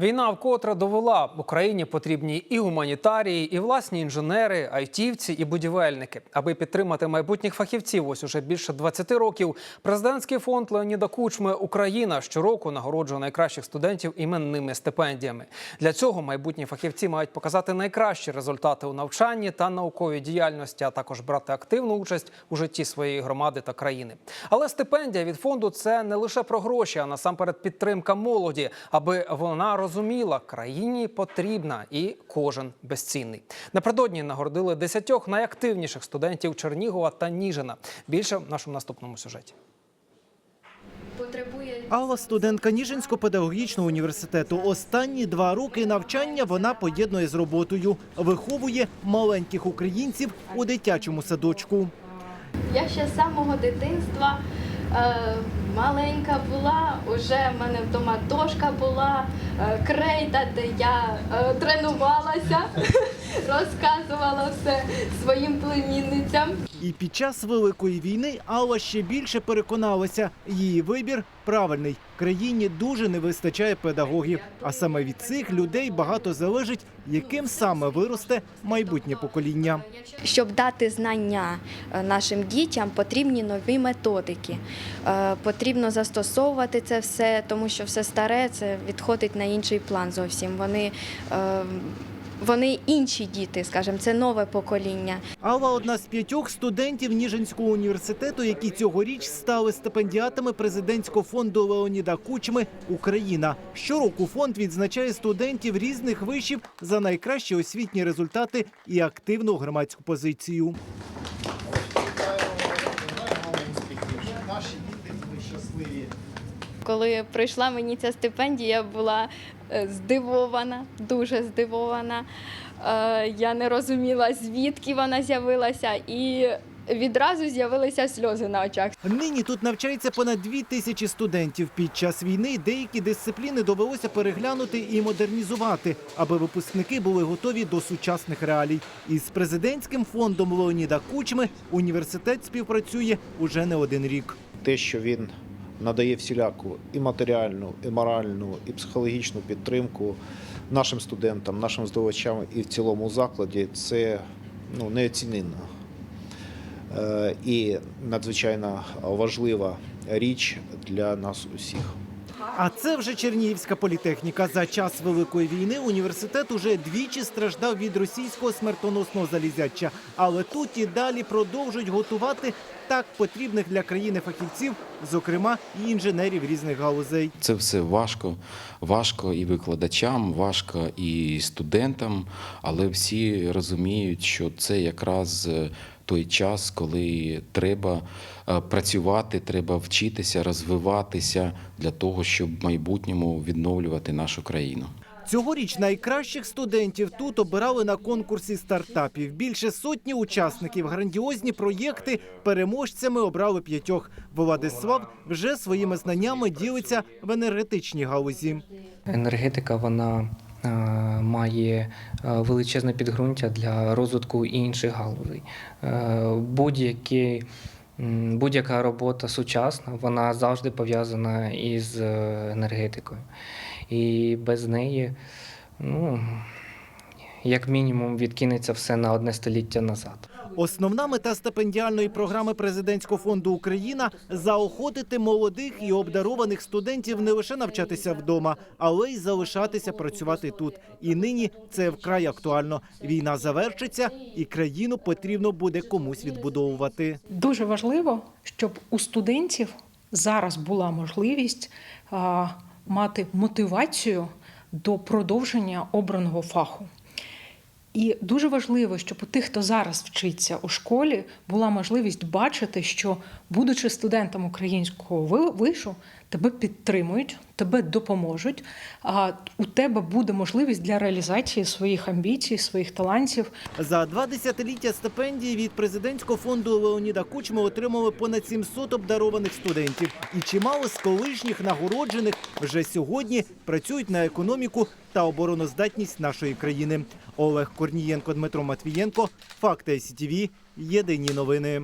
Війна вкотре довела Україні потрібні і гуманітарії, і власні інженери, айтівці, і будівельники. Аби підтримати майбутніх фахівців, ось уже більше 20 років. Президентський фонд Леоніда Кучми Україна щороку нагороджує найкращих студентів іменними стипендіями. Для цього майбутні фахівці мають показати найкращі результати у навчанні та науковій діяльності, а також брати активну участь у житті своєї громади та країни. Але стипендія від фонду це не лише про гроші, а насамперед підтримка молоді, аби вона розуміла, країні потрібна і кожен безцінний. Напередодні нагородили десятьох найактивніших студентів Чернігова та Ніжина. Більше в нашому наступному сюжеті. потребує Алла студентка Ніжинського педагогічного університету. Останні два роки навчання вона поєднує з роботою, виховує маленьких українців у дитячому садочку. я ще з самого дитинства е, маленька була. Уже в мене вдома дошка була, е, крейда, де я е, тренувалася, розказувала все своїм племінницям. І під час великої війни Алла ще більше переконалася, її вибір правильний. Країні дуже не вистачає педагогів. А саме від цих людей багато залежить, яким саме виросте майбутнє покоління. Щоб дати знання е, нашим дітям, потрібні нові методики. Е, Потрібно застосовувати це все, тому що все старе це відходить на інший план зовсім. Вони, е, вони інші діти, скажімо, це нове покоління. Алла одна з п'ятьох студентів Ніжинського університету, які цьогоріч стали стипендіатами президентського фонду Леоніда Кучми Україна. Щороку фонд відзначає студентів різних вишів за найкращі освітні результати і активну громадську позицію. Наші діти були щасливі. Коли прийшла мені ця стипендія, я була е, здивована, дуже здивована. Е, Я не розуміла, звідки вона з'явилася, і відразу з'явилися сльози на очах. Нині тут навчається понад дві тисячі студентів. Під час війни деякі дисципліни довелося переглянути і модернізувати, аби випускники були готові до сучасних реалій. Із президентським фондом Леоніда Кучми університет співпрацює уже не один рік. Те, що він надає всіляку і матеріальну, і моральну, і психологічну підтримку нашим студентам, нашим здобувачам і в цілому закладі, це ну, неоціненно. Е, І надзвичайно важлива річ для нас усіх. А це вже Чернігівська політехніка. За час великої війни університет уже двічі страждав від російського смертоносного залізяча. Але тут і далі продовжують готувати так потрібних для країни фахівців, зокрема і інженерів різних галузей. Це все важко, важко і викладачам, важко і студентам, але всі розуміють, що це якраз е, той час, коли треба е, працювати, треба вчитися, розвиватися для того, щоб в майбутньому відновлювати нашу країну. Цьогоріч найкращих студентів тут обирали на конкурсі стартапів. Більше сотні учасників, грандіозні проєкти. Переможцями обрали п'ятьох. Владислав вже своїми знаннями ділиться в енергетичній галузі. енергетика вона має е, величезне підґрунтя для розвитку інших галузей. Е, Будь-які Будь-яка робота сучасна, вона завжди пов'язана із е, енергетикою. І без неї, ну, як мінімум, відкинеться все на одне століття назад. Основна мета стипендіальної програми президентського фонду Україна заохотити молодих і обдарованих студентів не лише навчатися вдома, але й залишатися працювати тут. І нині це вкрай актуально. Війна завершиться, і країну потрібно буде комусь відбудовувати. Дуже важливо, щоб у студентів зараз була можливість а, мати мотивацію до продовження обраного фаху. І дуже важливо, щоб у тих, хто зараз вчиться у школі, була можливість бачити, що, будучи студентом українського вишу, тебе підтримують, тебе допоможуть. А у тебе буде можливість для реалізації своїх амбіцій, своїх талантів. За два десятиліття стипендії від президентського фонду Леоніда Кучми отримали понад 700 обдарованих студентів. І чимало з колишніх нагороджених вже сьогодні працюють на економіку та обороноздатність нашої країни. Олег Корнієнко, Дмитро Матвієнко, Факти СІТВ, Єдині новини.